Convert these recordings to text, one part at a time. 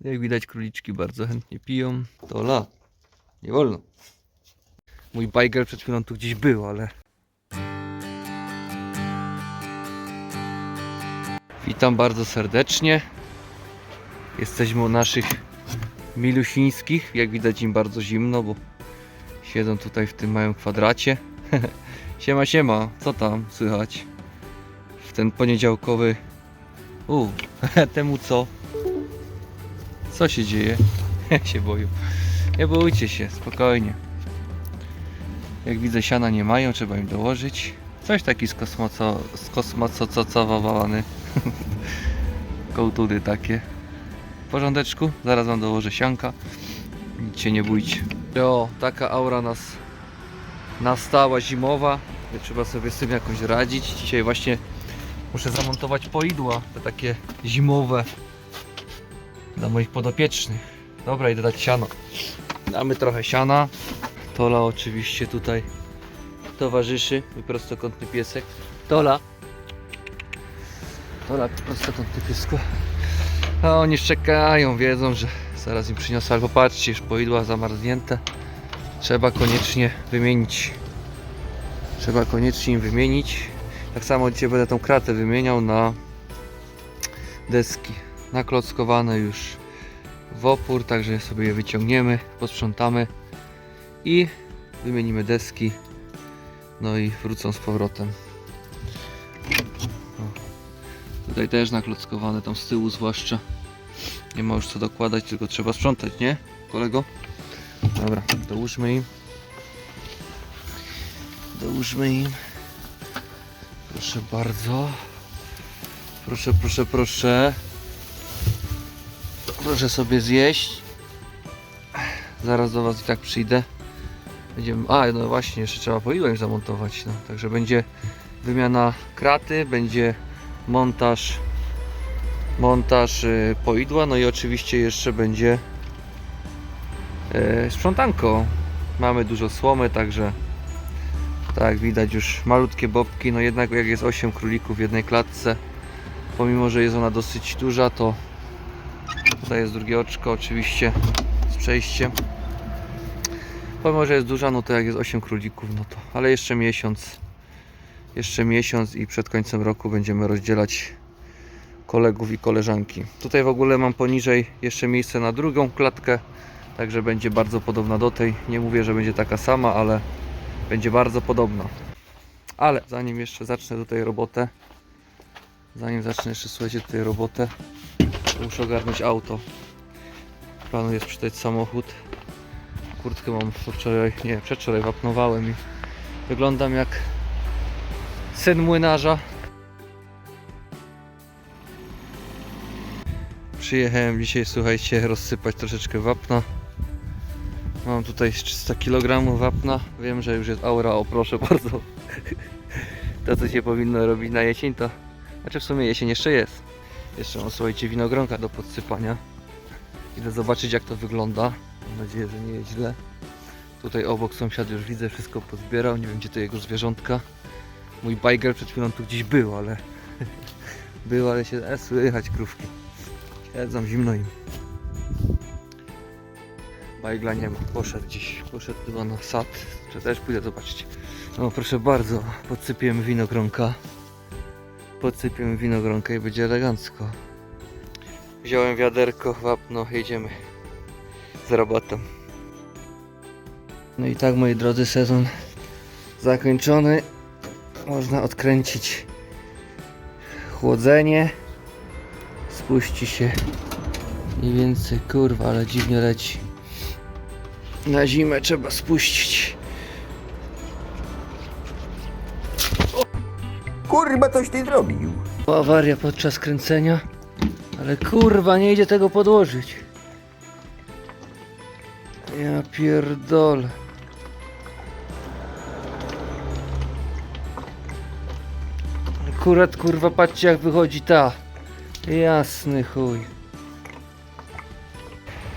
Jak widać króliczki bardzo chętnie piją. To la. Nie wolno. Mój bajger przed chwilą tu gdzieś był, ale... Witam bardzo serdecznie. Jesteśmy u naszych milusińskich. Jak widać im bardzo zimno, bo siedzą tutaj w tym małym kwadracie. siema, siema. Co tam słychać? W ten poniedziałkowy... U, temu co? Co się dzieje? Ja się boję. Nie bójcie się, spokojnie. Jak widzę siana nie mają, trzeba im dołożyć. Coś taki z kosmoco, z kosmococowany. Kołtuny takie. W porządeczku, zaraz wam dołożę sianka. Nic się nie bójcie. O, taka aura nas nastała zimowa. Trzeba sobie z tym jakoś radzić. Dzisiaj właśnie muszę zamontować poidła, te takie zimowe dla moich podopiecznych. Dobra, idę dać siano. Damy trochę siana. Tola oczywiście tutaj towarzyszy. I prostokątny piesek. Tola. Tola, prostokątny piesko. A oni szczekają, wiedzą, że zaraz im przyniosę. Ale popatrzcie, już poidła zamarznięte. Trzeba koniecznie wymienić. Trzeba koniecznie im wymienić. Tak samo dzisiaj będę tą kratę wymieniał na deski naklockowane już w opór, także sobie je wyciągniemy, posprzątamy i wymienimy deski. No i wrócą z powrotem. O. Tutaj też naklockowane, tam z tyłu zwłaszcza. Nie ma już co dokładać, tylko trzeba sprzątać, nie kolego? Dobra, dołóżmy im. Dołóżmy im. Proszę bardzo. Proszę, proszę, proszę. Proszę sobie zjeść. Zaraz do Was i tak przyjdę. Będziemy. A, no właśnie, jeszcze trzeba poidłem zamontować. No. Także będzie wymiana kraty, będzie montaż montaż y, poidła, no i oczywiście jeszcze będzie y, sprzątanko. Mamy dużo słomy, także tak widać już malutkie bobki, no jednak jak jest 8 królików w jednej klatce, pomimo że jest ona dosyć duża, to Tutaj jest drugie oczko oczywiście z przejściem. Pomimo, że jest duża, no to jak jest 8 królików, no to ale jeszcze miesiąc. Jeszcze miesiąc i przed końcem roku będziemy rozdzielać kolegów i koleżanki. Tutaj w ogóle mam poniżej jeszcze miejsce na drugą klatkę, także będzie bardzo podobna do tej. Nie mówię, że będzie taka sama, ale będzie bardzo podobna. Ale zanim jeszcze zacznę tutaj robotę, zanim zacznę jeszcze słuchajcie tutaj robotę, Muszę ogarnąć auto. Planuję sprzedać samochód. Kurtkę mam wczoraj, nie, przedwczoraj wapnowałem i wyglądam jak syn młynarza. Przyjechałem dzisiaj, słuchajcie, rozsypać troszeczkę wapna. Mam tutaj 300 kg wapna. Wiem, że już jest aura, o proszę bardzo. To co się powinno robić na jesień to... Znaczy w sumie jesień jeszcze jest. Jeszcze mam słuchajcie winogronka do podsypania. Idę zobaczyć jak to wygląda. Mam nadzieję, że nie jest źle. Tutaj obok sąsiad już widzę wszystko pozbierał. Nie wiem gdzie to jego zwierzątka. Mój bajger przed chwilą tu gdzieś był, ale był, ale się e, słychać krówki. Siedzą zimno im. Bajgla nie ma. Poszedł gdzieś. Poszedł chyba na sad. Czy też pójdę zobaczyć. No proszę bardzo. Podsypiemy winogronka podsypiemy winogronkę i będzie elegancko. Wziąłem wiaderko, wapno, jedziemy z robotą. No i tak moi drodzy, sezon zakończony. Można odkręcić chłodzenie. Spuści się mniej więcej, kurwa, ale dziwnie leci. Na zimę trzeba spuścić. Kurwa, coś ty zrobił. Awaria podczas kręcenia, ale kurwa nie idzie tego podłożyć. Ja pierdolę. Akurat kurwa patrzcie jak wychodzi ta. Jasny chuj.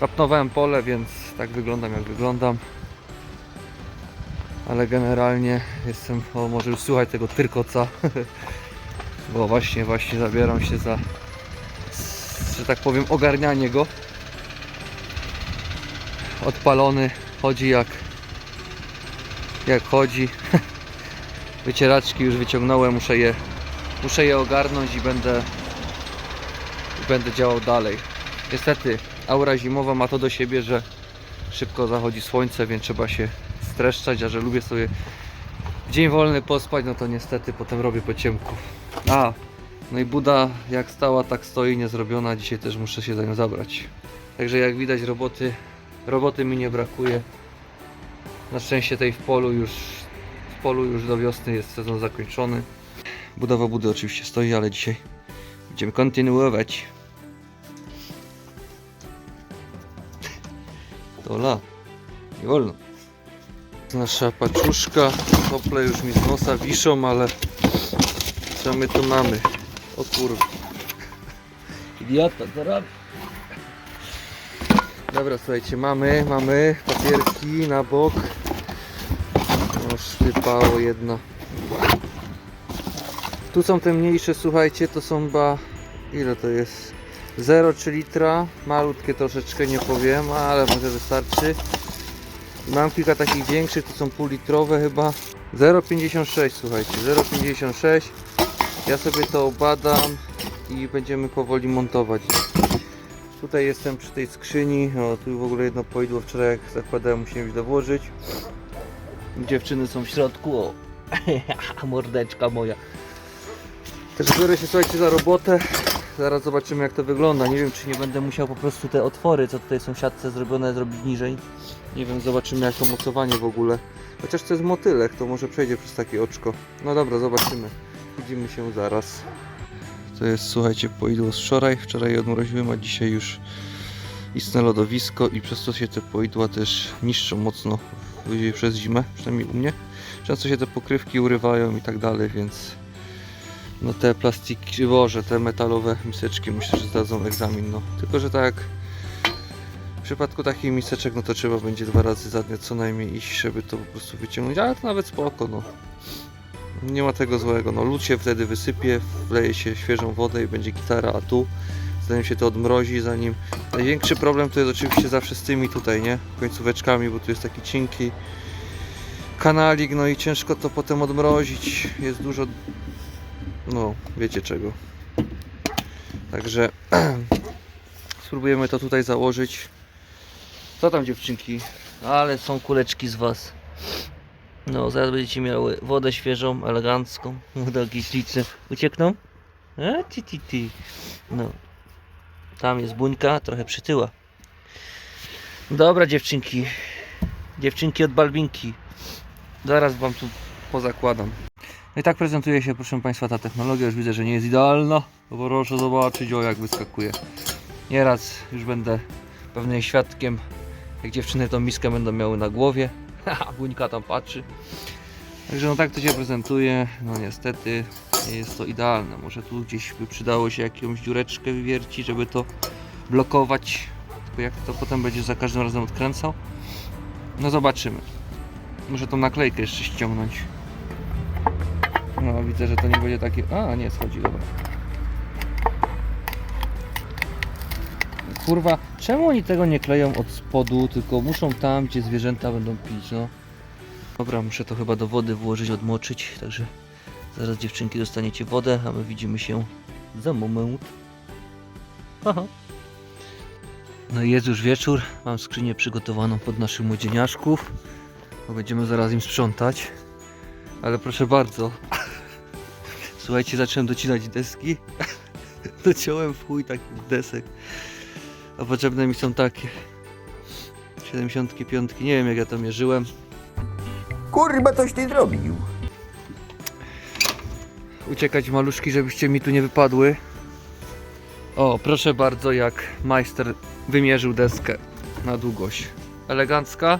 Kapnowałem pole, więc tak wyglądam jak wyglądam. Ale generalnie jestem, o może już słuchać tego tyrkoca. Bo właśnie, właśnie zabieram się za, że tak powiem, ogarnianie go. odpalony, chodzi jak jak chodzi. Wycieraczki już wyciągnąłem, muszę je muszę je ogarnąć i będę będę działał dalej. Niestety aura zimowa ma to do siebie, że szybko zachodzi słońce, więc trzeba się streszczać, a że lubię sobie w dzień wolny pospać, no to niestety potem robię po ciemku. A, no i Buda jak stała, tak stoi, niezrobiona. Dzisiaj też muszę się za nią zabrać. Także jak widać roboty, roboty mi nie brakuje. Na szczęście tej w polu już, w polu już do wiosny jest sezon zakończony. Budowa budy oczywiście stoi, ale dzisiaj będziemy kontynuować. Tola, nie wolno. Nasza paczuszka, sople już mi z nosa wiszą, ale co my tu mamy? O kurwa. Idiota, co robi? Dobra, słuchajcie, mamy, mamy papierki na bok. O, sztypało jedno. Tu są te mniejsze, słuchajcie, to są ba... Ile to jest? 0,3 litra, malutkie troszeczkę nie powiem, ale może wystarczy. Mam kilka takich większych, to są półlitrowe chyba. 0,56 słuchajcie, 0,56. Ja sobie to obadam i będziemy powoli montować. Tutaj jestem przy tej skrzyni. O, tu w ogóle jedno poidło wczoraj jak zakładałem musiałem już dołożyć. Dziewczyny są w środku. O, mordeczka moja. Też biorę się słuchajcie za robotę. Zaraz zobaczymy jak to wygląda. Nie wiem czy nie będę musiał po prostu te otwory, co tutaj są w siatce zrobione, zrobić niżej. Nie wiem, zobaczymy jak to mocowanie w ogóle. Chociaż to jest motylek, to może przejdzie przez takie oczko. No dobra, zobaczymy. Widzimy się zaraz. To jest, słuchajcie, poidło z wczoraj. Wczoraj odmroziłem, a dzisiaj już istne lodowisko i przez to się te poidła też niszczą mocno przez zimę, przynajmniej u mnie. Często się te pokrywki urywają i tak dalej, więc no te plastiki, boże, te metalowe miseczki myślę, że zdadzą egzamin, no. Tylko, że tak w przypadku takich miseczek, no to trzeba będzie dwa razy za dnia co najmniej iść, żeby to po prostu wyciągnąć, ale to nawet spoko, no. Nie ma tego złego, no lód się wtedy wysypie, wleje się świeżą wodę i będzie gitara, a tu zanim się to odmrozi, zanim... Największy problem to jest oczywiście zawsze z tymi tutaj, nie? Końcóweczkami, bo tu jest taki cienki kanalik, no i ciężko to potem odmrozić, jest dużo... No, wiecie czego. Także spróbujemy to tutaj założyć. Co tam dziewczynki? Ale są kuleczki z was. No, zaraz będziecie miały wodę świeżą, elegancką. Nogi śliczne. Uciekną? A, ti, ti. No. Tam jest buńka, trochę przytyła. Dobra dziewczynki. Dziewczynki od Balbinki. Zaraz wam tu pozakładam. No i tak prezentuje się, proszę Państwa, ta technologia. Już widzę, że nie jest idealna. bo Proszę zobaczyć, o jak wyskakuje. Nieraz już będę pewnie świadkiem, jak dziewczyny tą miskę będą miały na głowie. Haha, buńka tam patrzy. Także no tak to się prezentuje. No niestety nie jest to idealne. Może tu gdzieś by przydało się jakąś dziureczkę wywiercić, żeby to blokować. Tylko jak to potem będzie za każdym razem odkręcał? No zobaczymy. Muszę tą naklejkę jeszcze ściągnąć. No widzę, że to nie będzie takie... A, nie schodzi, dobra. Kurwa, czemu oni tego nie kleją od spodu, tylko muszą tam, gdzie zwierzęta będą pić, no. Dobra, muszę to chyba do wody włożyć, odmoczyć, także zaraz dziewczynki dostaniecie wodę, a my widzimy się za moment. Aha. No i jest już wieczór, mam skrzynię przygotowaną pod naszych młodzieniaszków, bo będziemy zaraz im sprzątać. Ale proszę bardzo, słuchajcie, zacząłem docinać deski, dociąłem w chuj takich desek, a potrzebne mi są takie 75, nie wiem jak ja to mierzyłem, Kurwa, coś ty zrobił. uciekać maluszki, żebyście mi tu nie wypadły. O, proszę bardzo, jak majster wymierzył deskę na długość. Elegancka.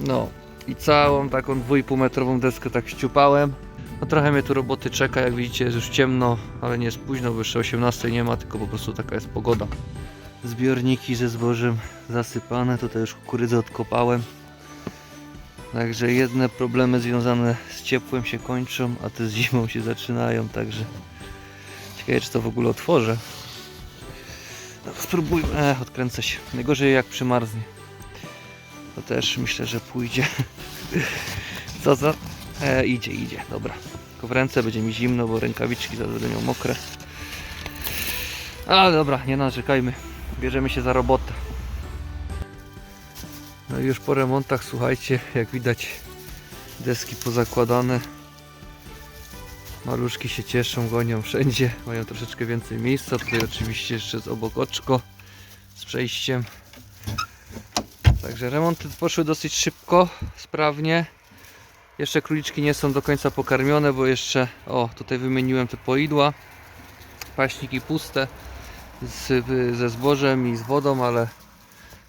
No i całą taką 2,5 metrową deskę tak ściupałem. No trochę mnie tu roboty czeka, jak widzicie jest już ciemno, ale nie jest późno, bo jeszcze 18 nie ma, tylko po prostu taka jest pogoda. Zbiorniki ze zbożem zasypane, tutaj już kukurydzę odkopałem. Także jedne problemy związane z ciepłem się kończą, a te z zimą się zaczynają, także ciekawe czy to w ogóle otworzę. No, spróbujmy, e, odkręcę się. Najgorzej jak przymarznie. To też myślę, że pójdzie. Co za? E, idzie, idzie, dobra. Tylko w ręce będzie mi zimno, bo rękawiczki zaraz będą mokre. Ale dobra, nie narzekajmy. Bierzemy się za robotę. No i już po remontach, słuchajcie, jak widać deski pozakładane. Maluszki się cieszą, gonią wszędzie, mają troszeczkę więcej miejsca. Tutaj oczywiście jeszcze jest obok oczko z przejściem. Także remonty poszły dosyć szybko, sprawnie. Jeszcze króliczki nie są do końca pokarmione, bo jeszcze, o tutaj wymieniłem te poidła. Paśniki puste z, ze zbożem i z wodą, ale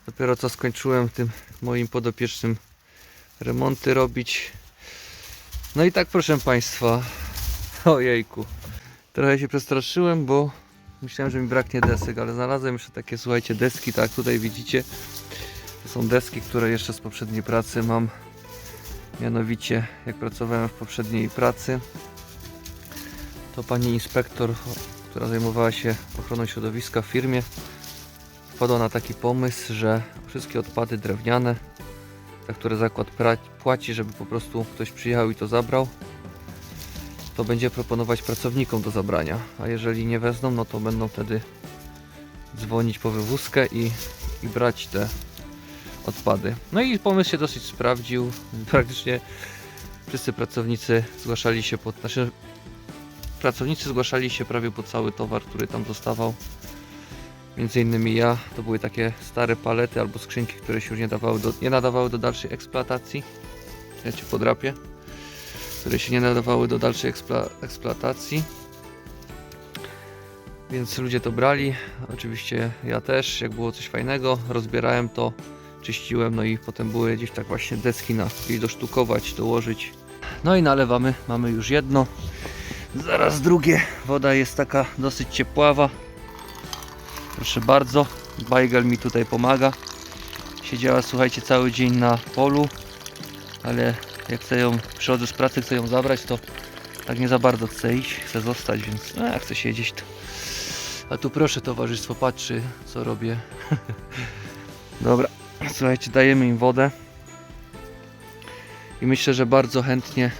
dopiero co skończyłem tym moim podopiecznym remonty robić. No i tak proszę Państwa, ojejku, trochę się przestraszyłem, bo myślałem, że mi braknie desek, ale znalazłem jeszcze takie, słuchajcie, deski, tak tutaj widzicie. To są deski, które jeszcze z poprzedniej pracy mam. Mianowicie, jak pracowałem w poprzedniej pracy, to pani inspektor, która zajmowała się ochroną środowiska w firmie, wpadła na taki pomysł, że wszystkie odpady drewniane, za które zakład płaci, żeby po prostu ktoś przyjechał i to zabrał, to będzie proponować pracownikom do zabrania. A jeżeli nie wezmą, no to będą wtedy dzwonić po wywózkę i, i brać te odpady. No i pomysł się dosyć sprawdził. Praktycznie wszyscy pracownicy zgłaszali się pod. Znaczy, pracownicy zgłaszali się prawie po cały towar, który tam zostawał. Między innymi ja, to były takie stare palety albo skrzynki, które się już nie, dawały do, nie nadawały do dalszej eksploatacji. Ja cię podrapię. Które się nie nadawały do dalszej eksploatacji. Więc ludzie to brali. Oczywiście ja też, jak było coś fajnego, rozbierałem to, czyściłem, no i potem były gdzieś tak właśnie deski na gdzieś dosztukować, dołożyć. No i nalewamy, mamy już jedno. Zaraz drugie. Woda jest taka dosyć ciepława. Proszę bardzo, Bajgel mi tutaj pomaga. Siedziała, słuchajcie, cały dzień na polu, ale jak chcę ją, przychodzę z pracy, chcę ją zabrać, to tak nie za bardzo chcę iść, chcę zostać, więc no, jak chcę siedzieć, to... A tu proszę, towarzystwo patrzy, co robię. Dobra, słuchajcie, dajemy im wodę. I myślę, że bardzo chętnie,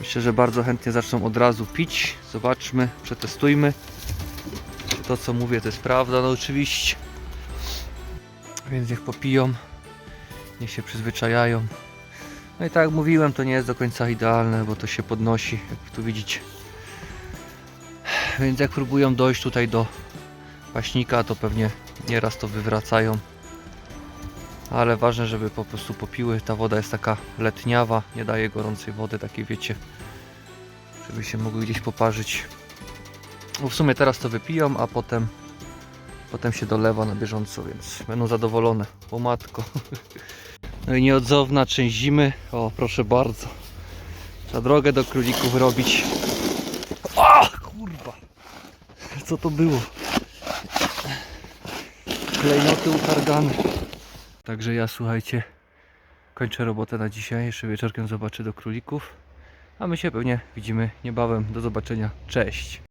myślę, że bardzo chętnie zaczną od razu pić. Zobaczmy, przetestujmy czy to co mówię to jest prawda, no oczywiście. Więc niech popiją, niech się przyzwyczajają. No i tak jak mówiłem, to nie jest do końca idealne, bo to się podnosi, jak tu widzicie. Więc jak próbują dojść tutaj do paśnika, to pewnie nieraz to wywracają. Ale ważne, żeby po prostu popiły. Ta woda jest taka letniawa, nie daje gorącej wody, takiej wiecie, żeby się mogły gdzieś poparzyć. Bo w sumie teraz to wypiją, a potem potem się dolewa na bieżąco, więc będą zadowolone. O matko. No i nieodzowna część zimy. O, proszę bardzo. Trzeba drogę do królików robić. O, kurwa. Co to było? Klejnoty utargane. Także ja, słuchajcie, kończę robotę na dzisiaj. Jeszcze wieczorkiem zobaczę do królików. A my się pewnie widzimy niebawem. Do zobaczenia. Cześć.